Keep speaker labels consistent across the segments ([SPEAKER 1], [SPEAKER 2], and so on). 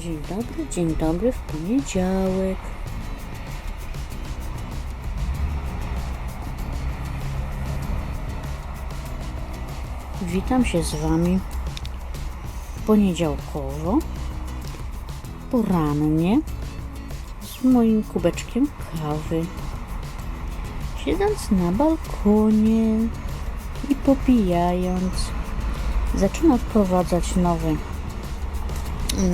[SPEAKER 1] Dzień dobry, dzień dobry w poniedziałek. Witam się z Wami poniedziałkowo, porannie, z moim kubeczkiem kawy, siedząc na balkonie i popijając. Zaczynam wprowadzać nowy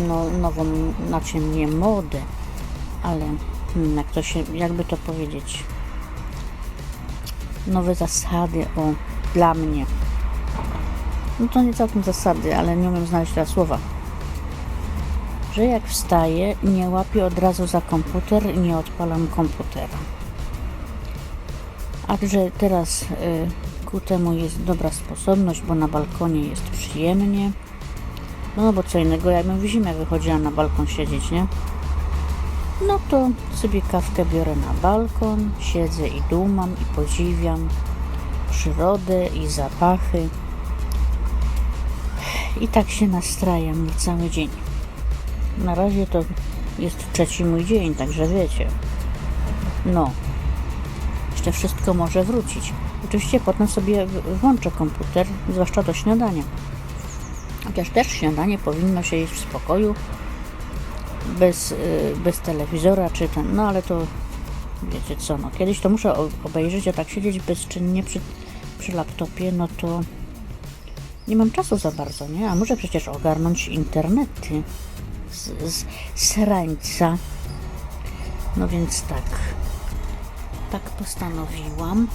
[SPEAKER 1] no, nową, znaczy nie modę, ale hmm, jak to się, jakby to powiedzieć, nowe zasady o, dla mnie. No to nie całkiem zasady, ale nie umiem znaleźć teraz słowa. Że jak wstaję, nie łapię od razu za komputer nie odpalam komputera. A że teraz y, ku temu jest dobra sposobność, bo na balkonie jest przyjemnie. No bo co innego, jakbym w zimę wychodziła na balkon siedzieć, nie? No to sobie kawkę biorę na balkon, siedzę i dumam i podziwiam przyrodę i zapachy. I tak się nastrajam cały dzień. Na razie to jest trzeci mój dzień, także wiecie. No, jeszcze wszystko może wrócić. Oczywiście potem sobie włączę komputer, zwłaszcza do śniadania. Chociaż też śniadanie powinno się jeść w spokoju, bez, y, bez telewizora czy ten, no ale to wiecie co, no kiedyś to muszę obejrzeć, a tak siedzieć bezczynnie przy, przy laptopie, no to nie mam czasu za bardzo, nie? A muszę przecież ogarnąć internety z, z, z. No więc tak, tak postanowiłam.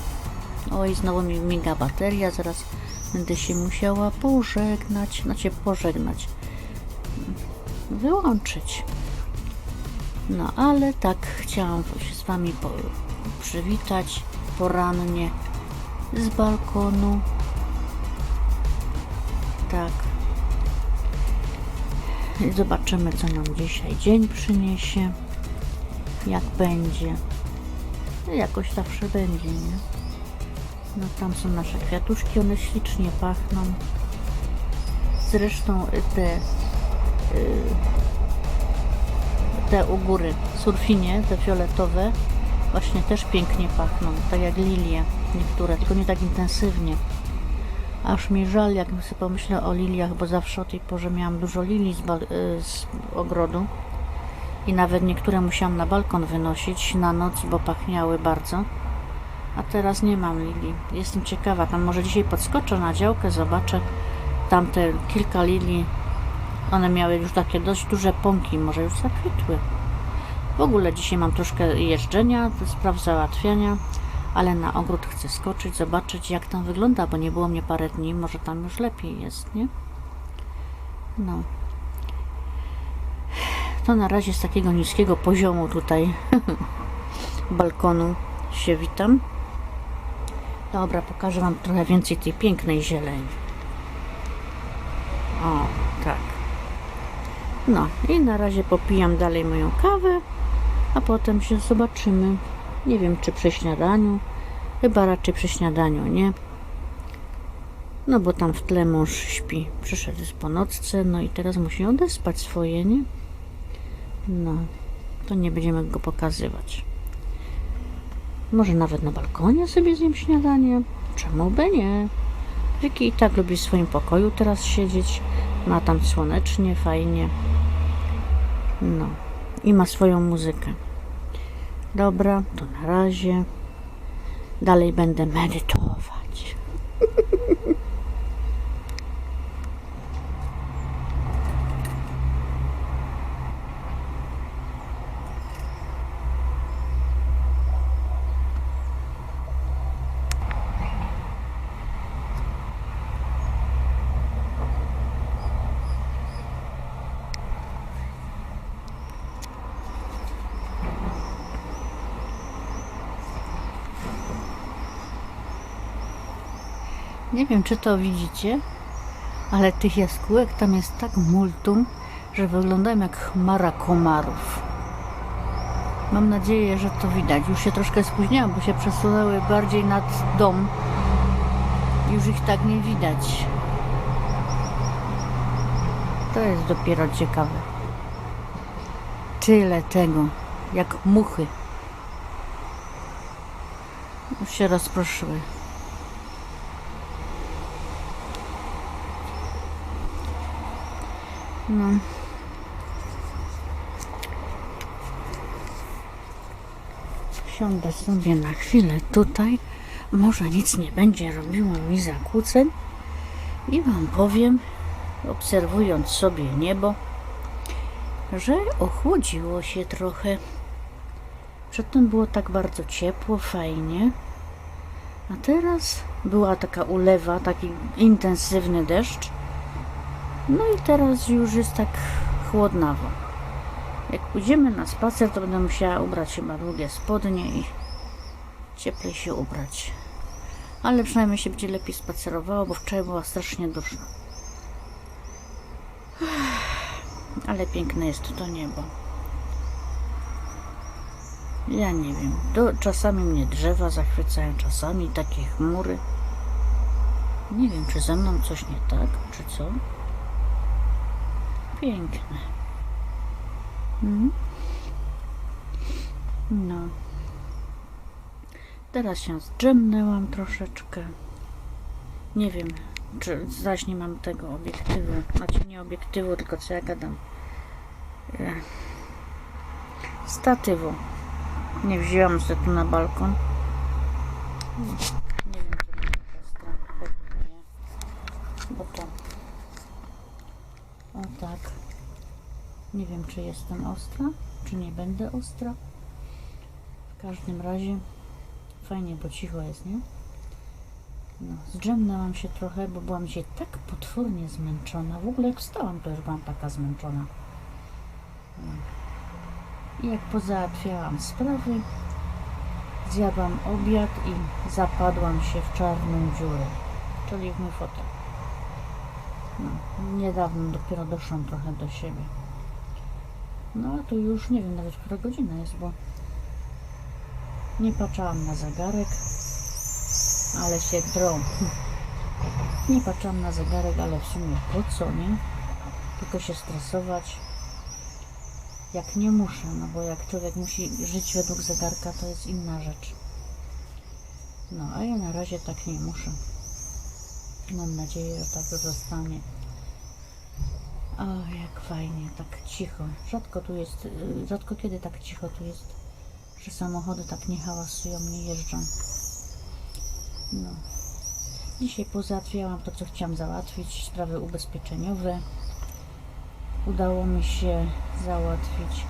[SPEAKER 1] Oj, znowu mi miga bateria, zaraz będę się musiała pożegnać, znaczy pożegnać, wyłączyć. No ale tak chciałam się z Wami po, przywitać porannie z balkonu. Tak. Zobaczymy, co nam dzisiaj dzień przyniesie, jak będzie. Jakoś zawsze będzie, nie? No tam są nasze kwiatuszki, one ślicznie pachną. Zresztą y, te y, te u góry surfinie, te fioletowe właśnie też pięknie pachną, tak jak lilie niektóre, tylko nie tak intensywnie. Aż mi żal, jak sobie pomyślę o liliach, bo zawsze o tej porze miałam dużo lilii z, y, z ogrodu i nawet niektóre musiałam na balkon wynosić na noc, bo pachniały bardzo. A teraz nie mam lilii. Jestem ciekawa, tam może dzisiaj podskoczę na działkę, zobaczę tamte kilka lilii. One miały już takie dość duże pąki, może już zakwitły. W ogóle dzisiaj mam troszkę jeżdżenia, spraw załatwiania, ale na ogród chcę skoczyć, zobaczyć jak tam wygląda, bo nie było mnie parę dni, może tam już lepiej jest, nie? No. To na razie z takiego niskiego poziomu tutaj balkonu się witam. Dobra, pokażę Wam trochę więcej tej pięknej zieleni. O, tak. No i na razie popijam dalej moją kawę, a potem się zobaczymy. Nie wiem, czy przy śniadaniu. Chyba raczej przy śniadaniu, nie? No bo tam w tle mąż śpi. Przyszedł po nocce, no i teraz musi odespać swoje, nie? No, to nie będziemy go pokazywać. Może nawet na balkonie sobie zjem śniadanie. Czemu by nie? Wiki i tak lubi w swoim pokoju teraz siedzieć. Ma tam słonecznie, fajnie. No. I ma swoją muzykę. Dobra, to na razie. Dalej będę medytować. Nie wiem, czy to widzicie, ale tych jaskółek tam jest tak multum, że wyglądają jak chmara komarów. Mam nadzieję, że to widać. Już się troszkę spóźniłam, bo się przesunęły bardziej nad dom. Już ich tak nie widać. To jest dopiero ciekawe. Tyle tego, jak muchy. Już się rozproszyły. No. Siądę sobie na chwilę tutaj. Może nic nie będzie robiło mi zakłóceń. I Wam powiem, obserwując sobie niebo, że ochłodziło się trochę. Przedtem było tak bardzo ciepło, fajnie. A teraz była taka ulewa, taki intensywny deszcz. No i teraz już jest tak chłodnawo. Jak pójdziemy na spacer, to będę musiała ubrać chyba długie spodnie i cieplej się ubrać. Ale przynajmniej się będzie lepiej spacerowało, bo wczoraj była strasznie duszno. Ale piękne jest to niebo. Ja nie wiem. Do, czasami mnie drzewa zachwycają, czasami takie chmury. Nie wiem, czy ze mną coś nie tak, czy co. Piękne. Mhm. No. Teraz się zdrzemnęłam troszeczkę. Nie wiem, czy zaś nie mam tego obiektywu. Znaczy nie obiektywu, tylko co ja gadam. E, Statywu. Nie wzięłam sobie tu na balkon. Nie wiem, czy. Pewnie nie. Bo to... O tak. Nie wiem, czy jestem ostra, czy nie będę ostra. W każdym razie fajnie, bo cicho jest, nie? No, zdrzemnęłam się trochę, bo byłam dzisiaj tak potwornie zmęczona. W ogóle jak wstałam, to już byłam taka zmęczona. I jak pozałatwiałam sprawy, zjadłam obiad i zapadłam się w czarną dziurę, czyli w mój fotel. No, niedawno dopiero doszłam trochę do siebie. No a tu już nie wiem nawet która godzina jest, bo nie patrzałam na zegarek, ale się drą. Nie patrzałam na zegarek, ale w sumie po co, nie? Tylko się stresować. Jak nie muszę, no bo jak człowiek musi żyć według zegarka, to jest inna rzecz. No, a ja na razie tak nie muszę. Mam nadzieję, że tak zostanie. O, jak fajnie, tak cicho. Rzadko tu jest, y, rzadko kiedy tak cicho tu jest, że samochody tak nie hałasują, nie jeżdżą. No. Dzisiaj pozałatwiałam to, co chciałam załatwić, sprawy ubezpieczeniowe. Udało mi się załatwić.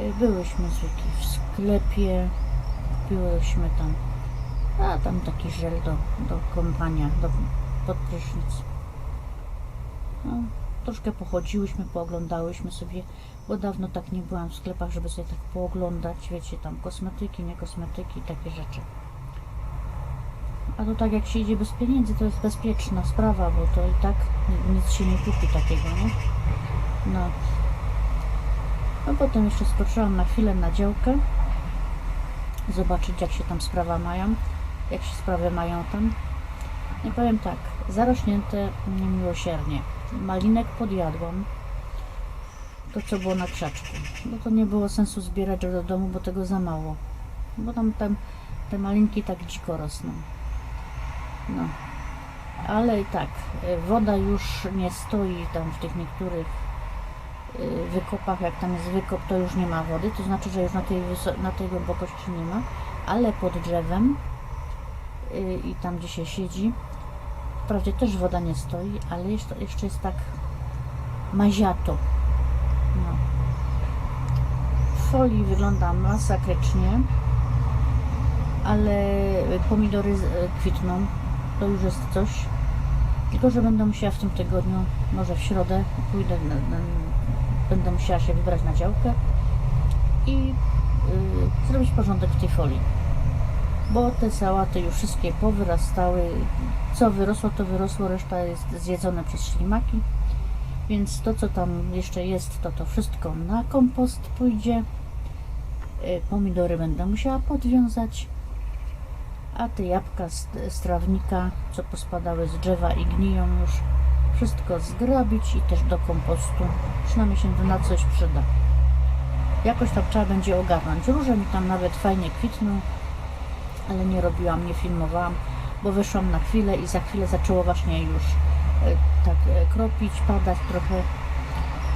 [SPEAKER 1] Y, Byłyśmy zwykli w sklepie, kupiłyśmy tam, a tam taki żel do, do kąpania, do, pod prysznic. No, troszkę pochodziłyśmy, pooglądałyśmy sobie, bo dawno tak nie byłam w sklepach, żeby sobie tak pooglądać, wiecie, tam kosmetyki, nie kosmetyki, takie rzeczy. A to tak jak się idzie bez pieniędzy, to jest bezpieczna sprawa, bo to i tak ni- nic się nie kupi takiego, nie? No. No potem jeszcze skoczyłam na chwilę na działkę, zobaczyć jak się tam sprawa mają, jak się sprawy mają tam. Nie powiem tak, zarośnięte niemiłosiernie. Malinek podjadłam. To, co było na krzaczku. No to nie było sensu zbierać do domu, bo tego za mało. Bo tam, tam te malinki tak dziko rosną. No. Ale i tak, y, woda już nie stoi tam w tych niektórych y, wykopach. Jak tam jest wykop, to już nie ma wody. To znaczy, że już na tej, na tej głębokości nie ma. Ale pod drzewem y, i tam, gdzie się siedzi, Wprawdzie też woda nie stoi, ale jeszcze, jeszcze jest tak maziato. No. W folii wygląda masakrycznie, ale pomidory kwitną. To już jest coś. Tylko, że będę musiała w tym tygodniu, może w środę, pójdę, na, na, będę musiała się wybrać na działkę i y, zrobić porządek w tej folii bo te sałaty już wszystkie powyrastały. Co wyrosło, to wyrosło, reszta jest zjedzone przez ślimaki. Więc to, co tam jeszcze jest, to to wszystko na kompost pójdzie. Y, Pomidory będę musiała podwiązać. A te jabłka z, z trawnika, co pospadały z drzewa i gniją już, wszystko zgrabić i też do kompostu. Przynajmniej się to na coś przyda. jakoś tam trzeba będzie ogarnąć. Róże mi tam nawet fajnie kwitną, ale nie robiłam, nie filmowałam, bo wyszłam na chwilę i za chwilę zaczęło właśnie już e, tak e, kropić, padać trochę.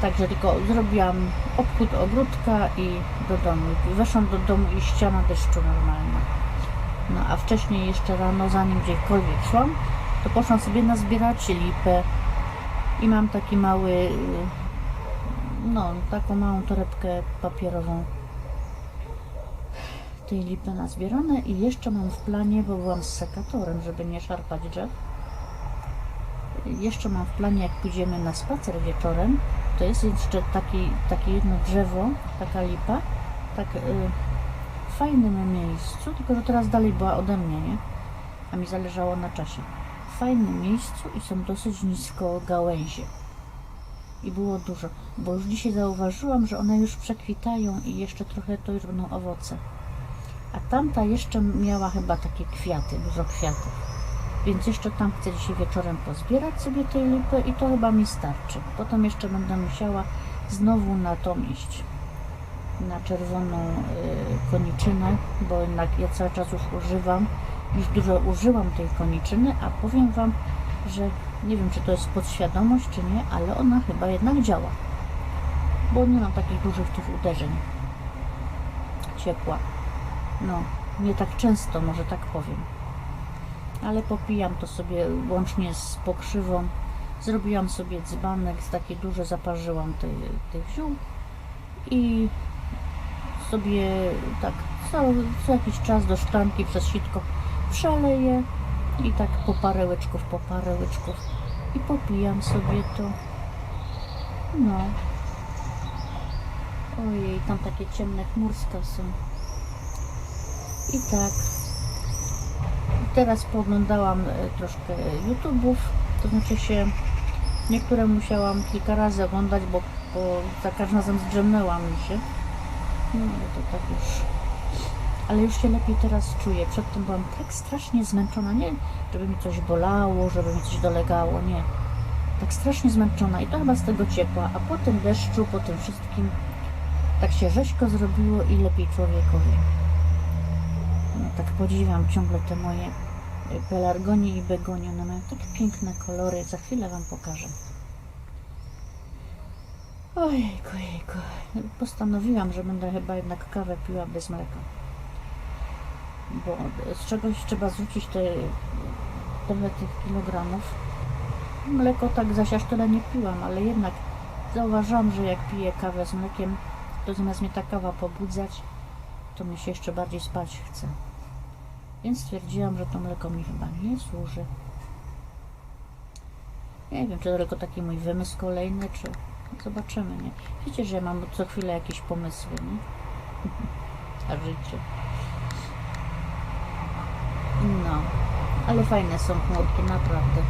[SPEAKER 1] Także tylko zrobiłam obchód ogródka i do domu. Weszłam do domu i ściana deszczu normalna. No a wcześniej jeszcze rano, zanim gdziekolwiek szłam, to poszłam sobie nazbierać lipę i mam taki mały, y, no taką małą torebkę papierową tej lipy nazbierane i jeszcze mam w planie, bo byłam z sekatorem, żeby nie szarpać drzew. Jeszcze mam w planie, jak pójdziemy na spacer wieczorem, to jest jeszcze taki, takie jedno drzewo, taka lipa, tak y, w fajnym miejscu, tylko że teraz dalej była ode mnie, nie? A mi zależało na czasie. W fajnym miejscu i są dosyć nisko gałęzie. I było dużo, bo już dzisiaj zauważyłam, że one już przekwitają i jeszcze trochę to już będą owoce. A tamta jeszcze miała chyba takie kwiaty, dużo kwiatów. Więc jeszcze tam chcę dzisiaj wieczorem pozbierać sobie tej lipy i to chyba mi starczy. Potem jeszcze będę musiała znowu na tą iść. Na czerwoną y, koniczynę, bo jednak ja cały czas już używam. Już dużo użyłam tej koniczyny, a powiem Wam, że nie wiem, czy to jest podświadomość, czy nie, ale ona chyba jednak działa. Bo nie mam takich dużych tych uderzeń ciepła. No, nie tak często, może tak powiem. Ale popijam to sobie łącznie z pokrzywą. Zrobiłam sobie dzbanek, z takie duże zaparzyłam tych tych ziół i sobie tak co, co jakiś czas do szklanki przez sitko przeleję i tak po parę łyczków, po parę łyczków i popijam sobie to. No. Ojej, tam takie ciemne chmurska są. I tak. Teraz pooglądałam e, troszkę YouTube'ów, to znaczy się niektóre musiałam kilka razy oglądać, bo, bo za każdym razem zdrzemnęłam mi się. No ale to tak już. Ale już się lepiej teraz czuję. Przedtem byłam tak strasznie zmęczona. Nie, żeby mi coś bolało, żeby mi coś dolegało, nie. Tak strasznie zmęczona i to chyba z tego ciepła, a po tym deszczu, po tym wszystkim tak się rzeźko zrobiło i lepiej człowiekowi. No, tak podziwiam ciągle te moje y, pelargonie i begonie. One mają takie piękne kolory. Za chwilę Wam pokażę. Ojejku, ojejku. Postanowiłam, że będę chyba jednak kawę piła bez mleka. Bo z czegoś trzeba zrzucić te tyle tych kilogramów. Mleko tak zaś aż tyle nie piłam, ale jednak zauważyłam, że jak piję kawę z mlekiem, to zamiast mnie ta kawa pobudzać, to mi się jeszcze bardziej spać chce. Więc stwierdziłam, że to mleko mi chyba nie służy. Nie wiem, czy to tylko taki mój wymysł kolejny, czy zobaczymy, nie? Wiecie, że ja mam co chwilę jakieś pomysły, nie? A życie. No, ale fajne są chmurki, naprawdę.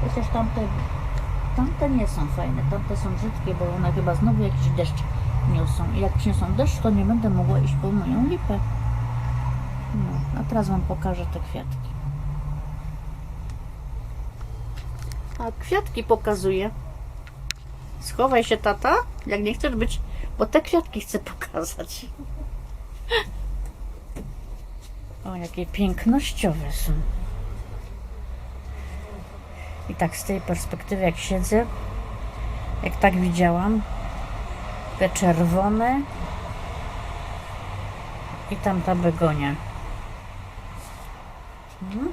[SPEAKER 1] Chociaż tamte, tamte nie są fajne, tamte są brzydkie, bo one chyba znowu jakiś deszcz niosą. I jak przyniosą deszcz, to nie będę mogła iść po moją lipę. No, a teraz Wam pokażę te kwiatki. A kwiatki pokazuję. Schowaj się, tata, jak nie chcesz być, bo te kwiatki chcę pokazać. O, jakie pięknościowe są. I tak z tej perspektywy, jak siedzę, jak tak widziałam, te czerwone i tam ta begonia. Mhm.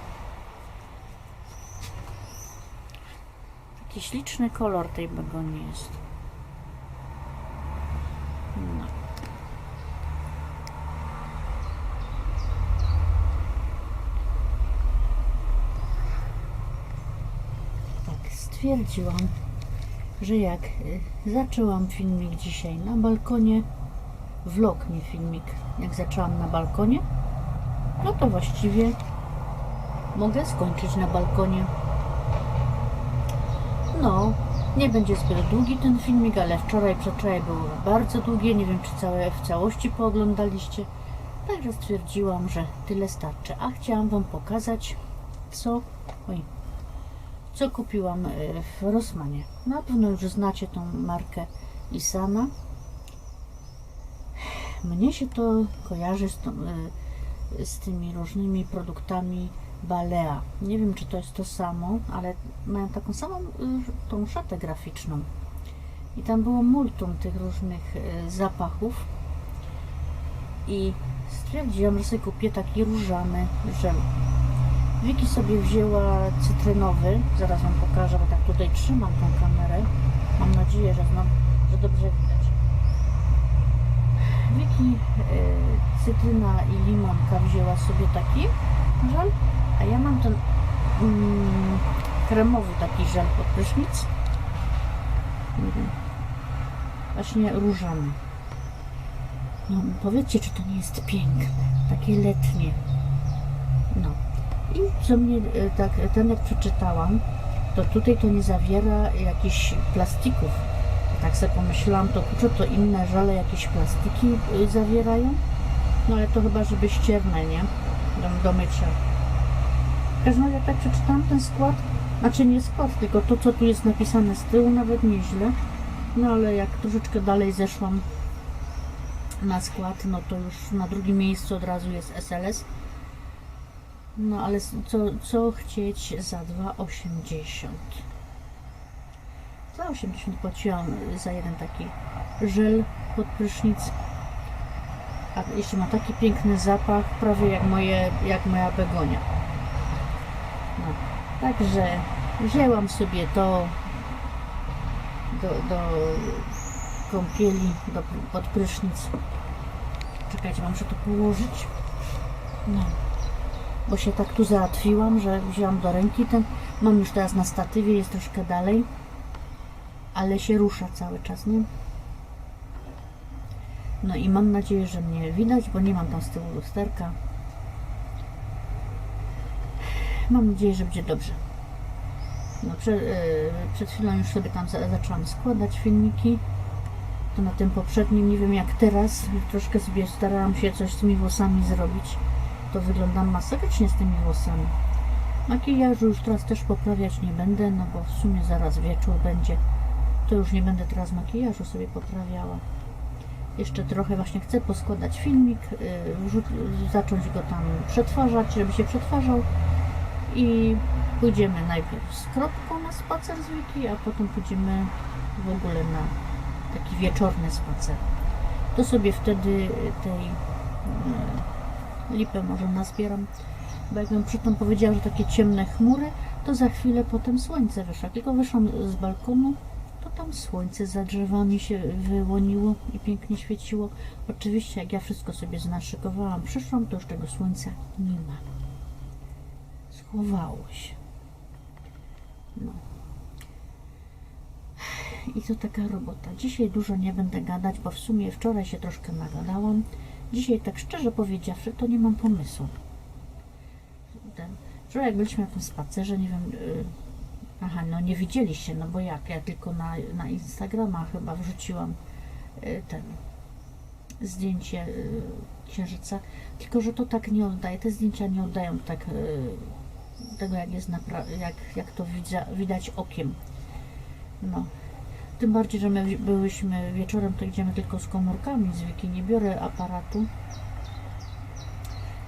[SPEAKER 1] Taki śliczny kolor tej begonii jest. No. Tak, stwierdziłam, że jak y, zaczęłam filmik dzisiaj na balkonie, vlog, nie filmik, jak zaczęłam na balkonie, no to właściwie mogę skończyć na balkonie. No, nie będzie zbyt długi ten filmik, ale wczoraj, przedwczoraj był bardzo długi. Nie wiem, czy całe w całości pooglądaliście. Także stwierdziłam, że tyle starczy. A chciałam Wam pokazać, co, oj, co kupiłam e, w Rosmanie. Na pewno już znacie tą markę Isana. mnie się to kojarzy z, tą, y, z tymi różnymi produktami Balea. Nie wiem, czy to jest to samo, ale mają taką samą y, tą szatę graficzną. I tam było multum tych różnych zapachów. I stwierdziłam, że sobie kupię taki różany żel. Wiki sobie wzięła cytrynowy, zaraz Wam pokażę, bo tak tutaj trzymam tą kamerę. Mam nadzieję, że, znam, że dobrze widać. Wiki y, cytryna i limonka wzięła sobie taki żel, a ja mam ten mm, kremowy taki żel pod prysznic. Właśnie różany. No powiedzcie, czy to nie jest piękne, takie letnie. No. I co mnie e, tak, ten jak przeczytałam, to tutaj to nie zawiera jakichś plastików. Tak sobie pomyślałam, to kurczę, to inne żale jakieś plastiki y, zawierają? No ale to chyba, żeby ścierne, nie? Do, do mycia. W każdym razie jak tak przeczytałam ten skład, znaczy nie skład, tylko to, co tu jest napisane z tyłu, nawet nieźle. No ale jak troszeczkę dalej zeszłam na skład, no to już na drugim miejscu od razu jest SLS. No ale co, co chcieć za 2,80? Za 80 płaciłam za jeden taki żel pod prysznic. A jeszcze ma taki piękny zapach, prawie jak, moje, jak moja begonia. No, także wzięłam sobie to do, do kąpieli, do, pod prysznic. Czekajcie, mam muszę to położyć. No bo się tak tu załatwiłam, że wzięłam do ręki ten. Mam już teraz na statywie, jest troszkę dalej, ale się rusza cały czas, nie? No i mam nadzieję, że mnie widać, bo nie mam tam z tyłu lusterka. Mam nadzieję, że będzie dobrze. No, prze, yy, przed chwilą już sobie tam za, zaczęłam składać filmiki. To na tym poprzednim, nie wiem jak teraz, troszkę sobie starałam się coś z tymi włosami zrobić to wyglądam masakrycznie z tymi włosami. Makijażu już teraz też poprawiać nie będę, no bo w sumie zaraz wieczór będzie. To już nie będę teraz makijażu sobie poprawiała. Jeszcze trochę właśnie chcę poskładać filmik, yy, zacząć go tam przetwarzać, żeby się przetwarzał i pójdziemy najpierw z kropką na spacer z Wiki, a potem pójdziemy w ogóle na taki wieczorny spacer. To sobie wtedy tej yy, lipę może nazbieram, bo jakbym przedtem powiedziała, że takie ciemne chmury, to za chwilę potem słońce wyszło. Tylko wyszłam z balkonu, to tam słońce za drzewami się wyłoniło i pięknie świeciło. Oczywiście jak ja wszystko sobie znaszykowałam, przyszłam, to już tego słońca nie ma. Schowało się. No. I to taka robota. Dzisiaj dużo nie będę gadać, bo w sumie wczoraj się troszkę nagadałam. Dzisiaj, tak szczerze powiedziawszy, to nie mam pomysłu. Ten, wczoraj jak byliśmy na tym spacerze, nie wiem, yy, aha, no nie widzieliście, no bo jak, ja tylko na, na Instagrama chyba wrzuciłam yy, ten zdjęcie yy, księżyca, tylko że to tak nie oddaje, te zdjęcia nie oddają tak yy, tego, jak jest jak, jak to widza, widać okiem. No, tym bardziej, że my byłyśmy wieczorem, to idziemy tylko z komórkami z nie biorę aparatu.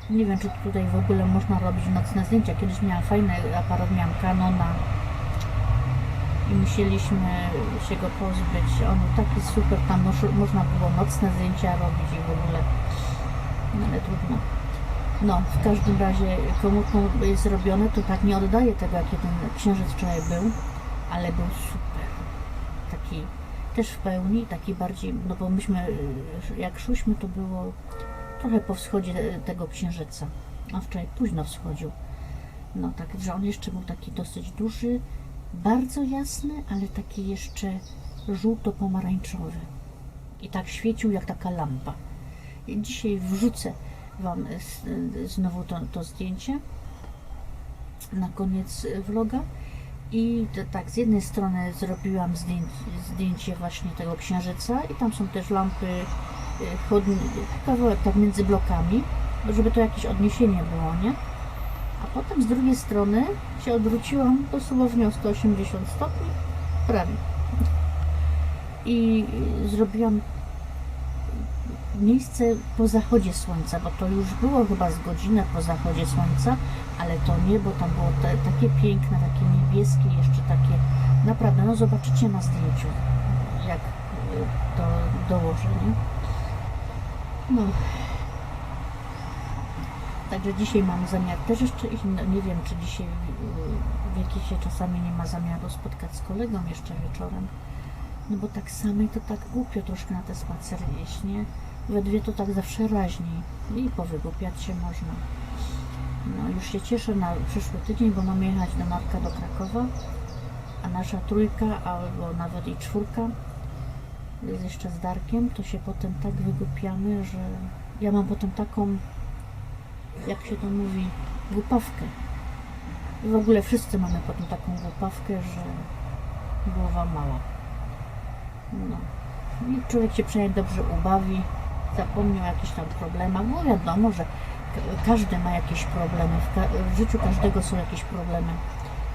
[SPEAKER 1] Nie wiem, czy tutaj w ogóle można robić nocne zdjęcia. Kiedyś miałam fajny aparat, miałam Canona i musieliśmy się go pozbyć. On był taki super, tam moż- można było nocne zdjęcia robić i w ogóle, no ale trudno. No, w każdym razie komórką jest zrobione, to tak nie oddaje tego, jaki ten księżyc wczoraj był, ale był super taki też w pełni, taki bardziej, no bo myśmy, jak szłyśmy, to było trochę po wschodzie tego księżyca, a wczoraj późno wschodził. No tak, że on jeszcze był taki dosyć duży, bardzo jasny, ale taki jeszcze żółto-pomarańczowy. I tak świecił jak taka lampa. I dzisiaj wrzucę Wam znowu to, to zdjęcie na koniec vloga. I to, tak, z jednej strony zrobiłam zdjęcie, zdjęcie właśnie tego księżyca i tam są też lampy y, kawałek tak między blokami, żeby to jakieś odniesienie było, nie? A potem z drugiej strony się odwróciłam dosłownie o 180 stopni, prawie. I zrobiłam miejsce po zachodzie słońca, bo to już było chyba z godzinę po zachodzie słońca, ale to niebo tam było te, takie piękne, takie niebieskie, jeszcze takie naprawdę, no zobaczycie na zdjęciu, jak y, to dołożę, nie? No. Także dzisiaj mam zamiar też jeszcze no, nie wiem czy dzisiaj y, w się czasami nie ma zamiaru spotkać z kolegą jeszcze wieczorem. No bo tak samej to tak głupio troszkę na te spacery jeść, nie? We dwie to tak zawsze raźniej i powygłupiać się można. No już się cieszę na przyszły tydzień, bo mamy jechać do Marka do Krakowa, a nasza trójka albo nawet i czwórka jest jeszcze z Darkiem, to się potem tak wygłupiamy, że ja mam potem taką, jak się to mówi, głupawkę. I w ogóle wszyscy mamy potem taką głupawkę, że głowa mała. No. I człowiek się przynajmniej dobrze ubawi, zapomni o jakichś tam problemach. No wiadomo, że każdy ma jakieś problemy. W, życiu każdego są jakieś problemy.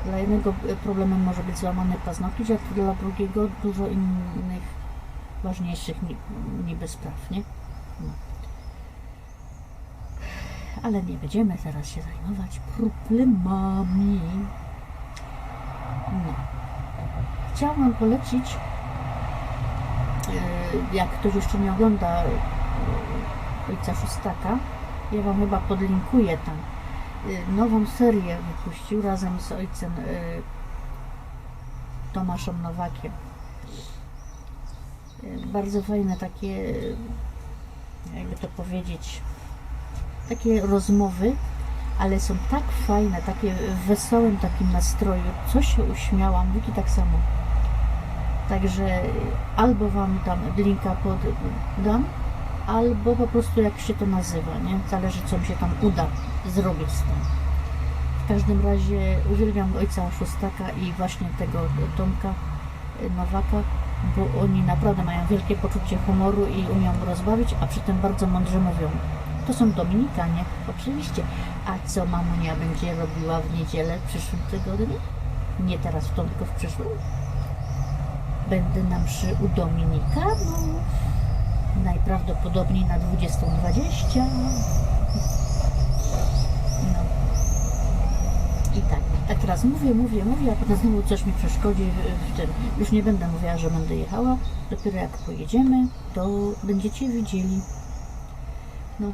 [SPEAKER 1] Dla jednego e, problemem może być złamany paznokieć, a dla drugiego dużo innych ważniejszych ni- niby spraw, nie? No. Ale nie będziemy teraz się zajmować problemami. No. Chciałam polecić E, jak ktoś jeszcze nie ogląda e, Ojca Szóstaka, ja Wam chyba podlinkuję tam. E, Nową serię wypuścił razem z ojcem e, Tomaszem Nowakiem. E, Bardzo fajne takie, jakby to powiedzieć, takie rozmowy, ale są tak fajne, takie w wesołym takim nastroju. Co się uśmiałam, Wiki tak samo. Także albo Wam tam linka poddam, albo po prostu jak się to nazywa, nie? Zależy co mi się tam uda zrobić z tym. W każdym razie uwielbiam ojca Szóstaka i właśnie tego Tomka Nowaka, bo oni naprawdę mają wielkie poczucie humoru i umią rozbawić, a przy tym bardzo mądrze mówią. To są Dominikanie, oczywiście. A co mamunia będzie robiła w niedzielę w przyszłym tygodniu? Nie teraz w tą, tylko w przyszłym? Będę na mszy u Dominikanów. Najprawdopodobniej na 20.20. No. I tak. Tak teraz mówię, mówię, mówię, a potem znowu coś mi przeszkodzi w, tym. Już nie będę mówiła, że będę jechała. Dopiero jak pojedziemy, to będziecie widzieli. No.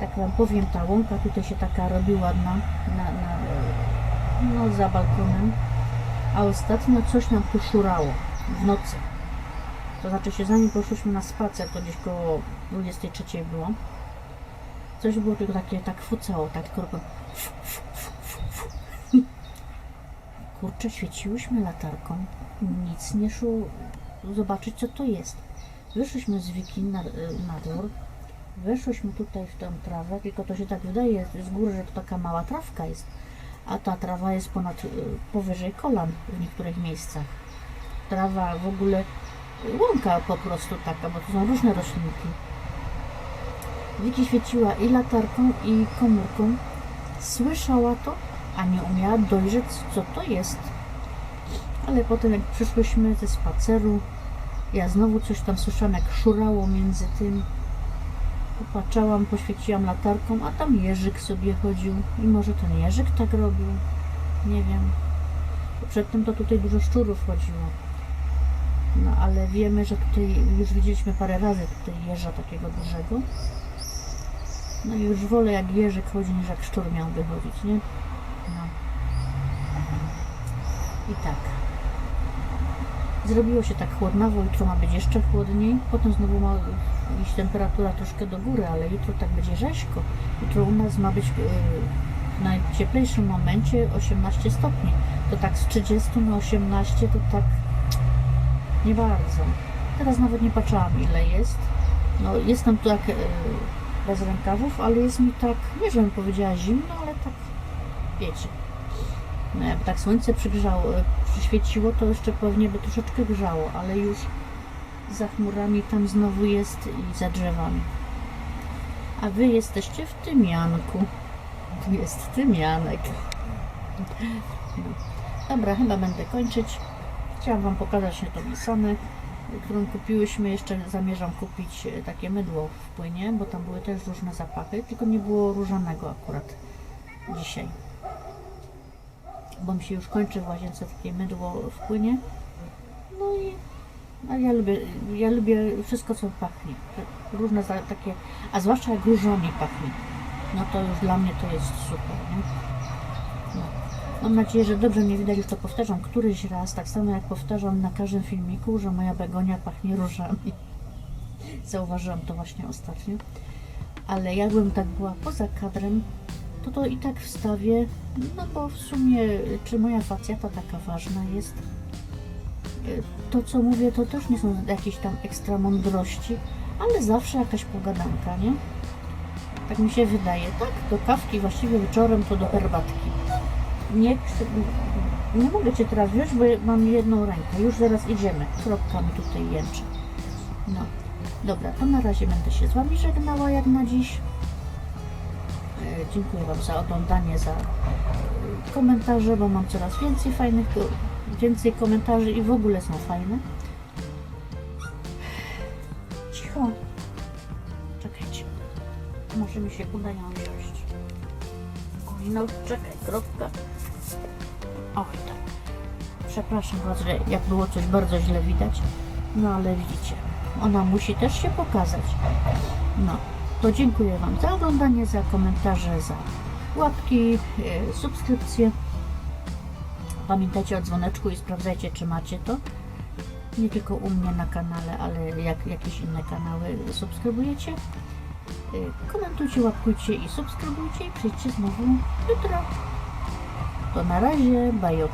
[SPEAKER 1] Tak wam powiem, ta łąka tutaj się taka robi ładna na, na, no, za balkonem a ostatnio coś nam tu szurało w nocy. To znaczy się zanim poszliśmy na spacer, to gdzieś koło 23 było. Coś było tylko takie, tak fucało, tak tylko. Kurczę, świeciłyśmy latarką, nic nie szło zobaczyć co to jest. Wyszliśmy z Wiki na, na dwór, weszłyśmy tutaj w tę trawę, tylko to się tak wydaje z góry, że to taka mała trawka jest a ta trawa jest ponad y, powyżej kolan w niektórych miejscach. Trawa w ogóle y, łąka po prostu taka, bo to są różne roślinki. Wiki świeciła i latarką, i komórką. Słyszała to, a nie umiała dojrzeć, co to jest. Ale potem, jak przyszłyśmy ze spaceru, ja znowu coś tam słyszałam, jak szurało między tym. Popatrzałam, poświeciłam latarką, a tam jeżyk sobie chodził. I może ten jeżyk tak robił. Nie wiem. Przedtem to tutaj dużo szczurów chodziło. No ale wiemy, że tutaj już widzieliśmy parę razy tutaj jeża takiego dużego. No i już wolę jak jeżyk chodzi niż jak szczur miałby chodzić, nie? No. I tak. Zrobiło się tak chłodnawo, jutro ma być jeszcze chłodniej, potem znowu ma iść temperatura troszkę do góry, ale jutro tak będzie rzeźko. Jutro u nas ma być yy, w najcieplejszym momencie 18 stopni. To tak z 30 na 18 to tak nie bardzo. Teraz nawet nie patrzyłam ile jest. No jestem tak yy, bez rękawów, ale jest mi tak, nie żebym powiedziała zimno, ale tak wiecie. No jakby tak słońce przygrzało, e, przyświeciło, to jeszcze pewnie by troszeczkę grzało, ale już za chmurami tam znowu jest i za drzewami. A wy jesteście w tymianku. Tu jest tymianek. No. Dobra, chyba będę kończyć. Chciałam wam pokazać nie to pisane. którą kupiłyśmy, jeszcze zamierzam kupić e, takie mydło w płynie, bo tam były też różne zapachy, tylko nie było różanego akurat dzisiaj. Bo mi się już kończy w łazience takie mydło w płynie. No i a ja lubię, ja lubię wszystko co pachnie. Różne takie, a zwłaszcza jak różami pachnie. No to już dla mnie to jest super, nie? Mam nadzieję, że dobrze mnie widać, już to powtarzam któryś raz, tak samo jak powtarzam na każdym filmiku, że moja begonia pachnie różami. Zauważyłam to właśnie ostatnio. Ale jakbym tak była poza kadrem, to to i tak wstawię, no bo w sumie, czy moja facjata taka ważna jest? Y, To, co mówię, to też nie są jakieś tam ekstra mądrości, ale zawsze jakaś pogadanka, nie? Tak mi się wydaje, tak? Do kawki, właściwie wieczorem to do herbatki. Nie, chcę- nie mogę Cię teraz wziąć, bo mam jedną rękę. Już zaraz idziemy. Kropka mi tutaj jęczy. No, dobra, to na razie będę się z Wami żegnała jak na dziś. E, Dziękuję Wam za oglądanie, za e, komentarze, bo mam coraz więcej fajnych, więcej komentarzy i w ogóle są fajne. Cicho. Czekajcie. Może mi się uda ją wziąć. No czekaj, kropka. Oj, tak. Przepraszam Was, że jak było coś bardzo źle widać. No ale widzicie, ona musi też się pokazać. No, to dziękuję Wam za oglądanie, za komentarze, za łapki, e, subskrypcje. Pamiętajcie o dzwoneczku i sprawdzajcie, czy macie to. Nie tylko u mnie na kanale, ale jak jakieś inne kanały subskrybujecie. Y, Komentujcie, łapkujcie i subskrybujcie i przyjdźcie znowu jutro. To na razie, bajo